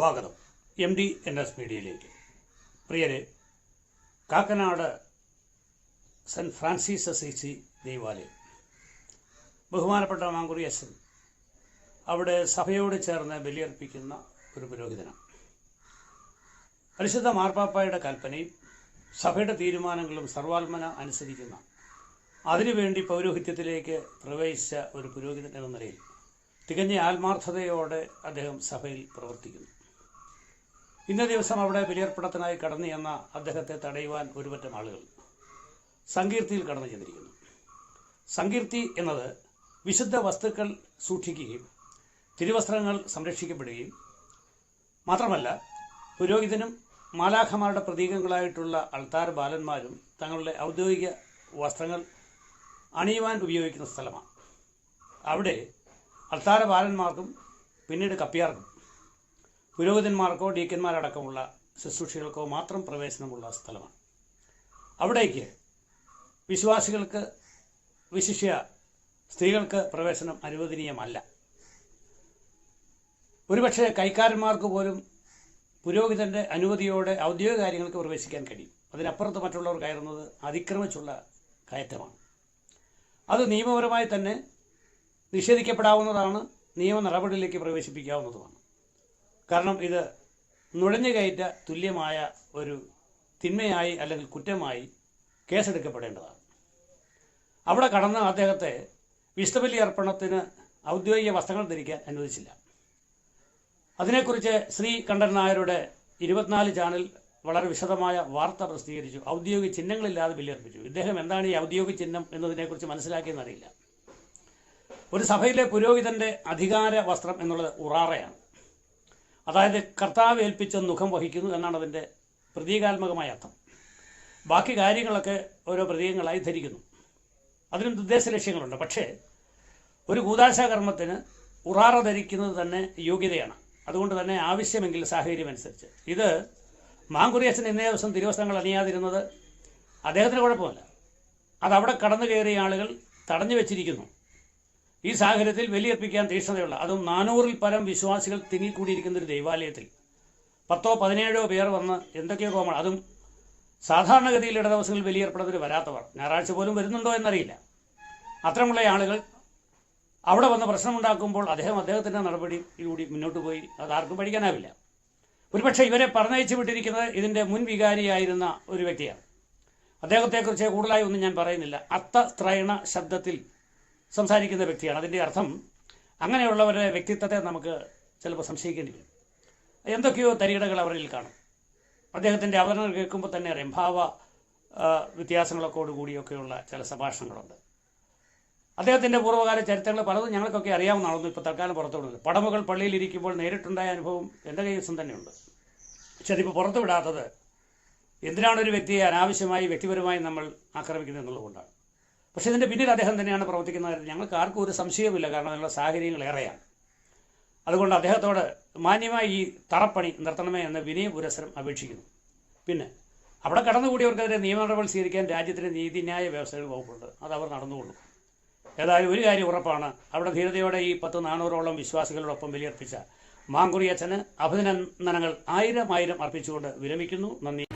സ്വാഗതം. M D N S മീഡിയയിലേക്ക്. പ്രിയരെ കാക്കനാട് സെന്റ് ഫ്രാൻസിസ് അസീസി ദേവാലയം. ബഹുമാനപ്പെട്ട മാങ്കുറി അച്ഛൻ അവിടെ സഭയോട് ചേർന്ന് ബലിയർപ്പിക്കുന്ന ഒരു പുരോഹിതനാണ്. പരിശുദ്ധ മാർപ്പാപ്പായുടെ കൽപ്പനയും സഭയുടെ തീരുമാനങ്ങളും സർവാത്മന അനുസരിക്കുന്ന അതിനുവേണ്ടി പൗരോഹിത്യത്തിലേക്ക് പ്രവേശിച്ച ഒരു പുരോഹിതൻ എന്ന നിലയിൽ തികഞ്ഞ ആത്മാർത്ഥതയോടെ അദ്ദേഹം സഭയിൽ പ്രവർത്തിക്കുന്നു. ഇന്ന ദിവസം അവിടെ ബലിയർപ്പണത്തിനായി കടന്നു ചെന്ന അദ്ദേഹത്തെ തടയുവാൻ ഒരുപറ്റം ആളുകൾ സങ്കീർത്തിയിൽ കടന്നു ചെന്നിരിക്കുന്നു. സങ്കീർത്തി എന്നത് വിശുദ്ധ വസ്തുക്കൾ സൂക്ഷിക്കുകയും തിരുവസ്ത്രങ്ങൾ സംരക്ഷിക്കപ്പെടുകയും മാത്രമല്ല പുരോഹിതനും മാലാഖമാരുടെ പ്രതീകങ്ങളായിട്ടുള്ള അൾത്താർ ബാലന്മാരും തങ്ങളുടെ ഔദ്യോഗിക വസ്ത്രങ്ങൾ അണിയുവാൻ ഉപയോഗിക്കുന്ന സ്ഥലമാണ്. അവിടെ അൾത്താര ബാലന്മാർക്കും പിന്നീട് കപ്പിയാർക്കും പുരോഹിതന്മാർക്കോ ഡീക്കന്മാരടക്കമുള്ള ശുശ്രൂഷകൾക്കോ മാത്രം പ്രവേശനമുള്ള സ്ഥലമാണ്. അവിടേക്ക് വിശ്വാസികൾക്ക് വിശിഷ്യ സ്ത്രീകൾക്ക് പ്രവേശനം അനുവദനീയമല്ല. ഒരുപക്ഷെ കൈക്കാരന്മാർക്ക് പോലും പുരോഹിതന്റെ അനുമതിയോടെ ഔദ്യോഗിക കാര്യങ്ങൾക്ക് പ്രവേശിക്കാൻ കഴിയും. അതിനപ്പുറത്ത് മറ്റുള്ളവർ കയറുന്നത് അതിക്രമിച്ചുള്ള കയറ്റമാണ്. അത് നിയമപരമായി തന്നെ നിഷേധിക്കപ്പെടാവുന്നതാണ് നിയമ നടപടിയിലേക്ക് പ്രവേശിപ്പിക്കാവുന്നതുമാണ്. കാരണം ഇത് നുഴഞ്ഞുകയറ്റ തുല്യമായ ഒരു തിന്മയായി അല്ലെങ്കിൽ കുറ്റമായി കേസെടുക്കപ്പെടേണ്ടതാണ്. അവിടെ കടന്ന അദ്ദേഹത്തെ വിശ്വബലി അർപ്പണത്തിന് ഔദ്യോഗിക വസ്ത്രങ്ങൾ ധരിക്കാൻ അനുവദിച്ചില്ല. അതിനെക്കുറിച്ച് ശ്രീ കണ്ഠൻ നായരുടെ ഇരുപത്തിനാല് ചാനൽ വളരെ വിശദമായ വാർത്ത പ്രസിദ്ധീകരിച്ചു. ഔദ്യോഗിക ചിഹ്നങ്ങളില്ലാതെ ബലിയർപ്പിച്ചു. ഇദ്ദേഹം എന്താണ് ഈ ഔദ്യോഗിക ചിഹ്നം എന്നതിനെക്കുറിച്ച് മനസ്സിലാക്കിയെന്നറിയില്ല ഒരു സഭയിലെ പുരോഹിതന്റെ അധികാര വസ്ത്രം എന്നുള്ളത് ഉറാറയാണ്. അതായത് കർത്താവ് ഏൽപ്പിച്ച മുഖം വഹിക്കുന്നു എന്നാണ് അതിന്റെ പ്രതീകാത്മകമായ അർത്ഥം. ബാക്കി കാര്യങ്ങളൊക്കെ ഓരോ പ്രതീകങ്ങളായി ധരിക്കുന്നു. അതിനും ഉദ്ദേശ ലക്ഷ്യങ്ങളുണ്ട്. പക്ഷേ ഒരു കൂതാശാകർമ്മത്തിന് ഉറാറ ധരിക്കുന്നത് തന്നെ യോഗ്യതയാണ്. അതുകൊണ്ട് തന്നെ ആവശ്യമെങ്കിൽ സാഹചര്യം അനുസരിച്ച്. ഇത് മാങ്കുറിയച്ചൻ ഇന്നേ ദിവസം തിരുവസ്ത്രങ്ങൾ അണിയാതിരുന്നത് അദ്ദേഹത്തിന് കുഴപ്പമില്ല. അതവിടെ കടന്നു കയറിയ ആളുകൾ തടഞ്ഞു വെച്ചിരിക്കുന്നു. ഈ സാഹചര്യത്തിൽ ബലിയർപ്പിക്കാൻ തീക്ഷ്ണതയുള്ള അതും നാനൂറിൽ പരം വിശ്വാസികൾ തിങ്ങിക്കൂടിയിരിക്കുന്ന ഒരു ദൈവാലയത്തിൽ. പത്തോ പതിനേഴോ പേർ വന്ന് എന്തൊക്കെയോ കോമൺ അതും സാധാരണഗതിയിൽ ഇടദിവസങ്ങളിൽ ബലിയർപ്പണത്തിന് വരാത്തവർ. ഞായറാഴ്ച പോലും വരുന്നുണ്ടോ എന്നറിയില്ല. അത്തരമുള്ള ആളുകൾ അവിടെ വന്ന് പ്രശ്നമുണ്ടാക്കുമ്പോൾ അദ്ദേഹം അദ്ദേഹത്തിന്റെ നടപടിയിലൂടെ മുന്നോട്ട് പോയി. അത് ആർക്കും പഠിക്കാനാവില്ല. ഒരുപക്ഷെ ഇവരെ പറഞ്ഞയച്ചു വിട്ടിരിക്കുന്നത് ഇതിന്റെ മുൻ വികാരിയായിരുന്ന ഒരു വ്യക്തിയാണ്. അദ്ദേഹത്തെക്കുറിച്ച് കൂടുതലായി ഒന്നും ഞാൻ പറയുന്നില്ല. അത്തത്രയണ ശബ്ദത്തിൽ സംസാരിക്കുന്ന വ്യക്തിയാണ്. അതിന്റെ അർത്ഥം അങ്ങനെയുള്ളവരുടെ വ്യക്തിത്വത്തെ നമുക്ക് ചിലപ്പോൾ സംശയിക്കേണ്ടി വരും. എന്തൊക്കെയോ തരികിടകൾ അവരിൽ കാണും. അദ്ദേഹത്തിന്റെ അവതരണം കേൾക്കുമ്പോൾ തന്നെ അറിയാം. ഭാവ കൂടിയൊക്കെയുള്ള ചില സംഭാഷണങ്ങളുണ്ട്. അദ്ദേഹത്തിന്റെ പൂർവകാല ചരിത്രങ്ങൾ പലതും ഞങ്ങൾക്കൊക്കെ അറിയാവുന്നതാണെന്ന് ഇപ്പോൾ തൽക്കാലം പുറത്തുവിടുന്നത് പടമുകൾ പള്ളിയിലിരിക്കുമ്പോൾ നേരിട്ടുണ്ടായ അനുഭവം എന്റെ കേസും തന്നെയുണ്ട്. പക്ഷെ അതിപ്പോൾ പുറത്തുവിടാത്തത് എന്തിനാണ് ഒരു വ്യക്തിയെ അനാവശ്യമായി വ്യക്തിപരമായി നമ്മൾ ആക്രമിക്കുന്നത് എന്നുള്ളതുകൊണ്ടാണ്. പക്ഷേ ഇതിന്റെ പിന്നിൽ അദ്ദേഹം തന്നെയാണ് പ്രവർത്തിക്കുന്നത്. ഞങ്ങൾക്ക് ആർക്കും ഒരു സംശയവുമില്ല കാരണം അതിനുള്ള സാഹചര്യങ്ങൾ ഏറെയാണ്. അതുകൊണ്ട് അദ്ദേഹത്തോട് മാന്യമായി ഈ തറപ്പണി നിർത്തണമേ എന്ന് വിനയം പുരസരം അപേക്ഷിക്കുന്നു. പിന്നെ അവിടെ കടന്നുകൂടിയവർക്കെതിരെ നിയമ നടപടി സ്വീകരിക്കാൻ രാജ്യത്തിന്റെ നീതിന്യായ വ്യവസ്ഥകൾ വകുപ്പുണ്ട്. അത് അവർ നടന്നുകൊള്ളും. ഏതായാലും ഒരു കാര്യം ഉറപ്പാണ്. അവിടെ ധീരതയോടെ ഈ പത്ത് നാനൂറോളം വിശ്വാസികളോടൊപ്പം ബലിയർപ്പിച്ച മാങ്കുറിയച്ഛന് അഭിനന്ദനങ്ങൾ ആയിരം ആയിരം അർപ്പിച്ചുകൊണ്ട് വിരമിക്കുന്നു. നന്ദി.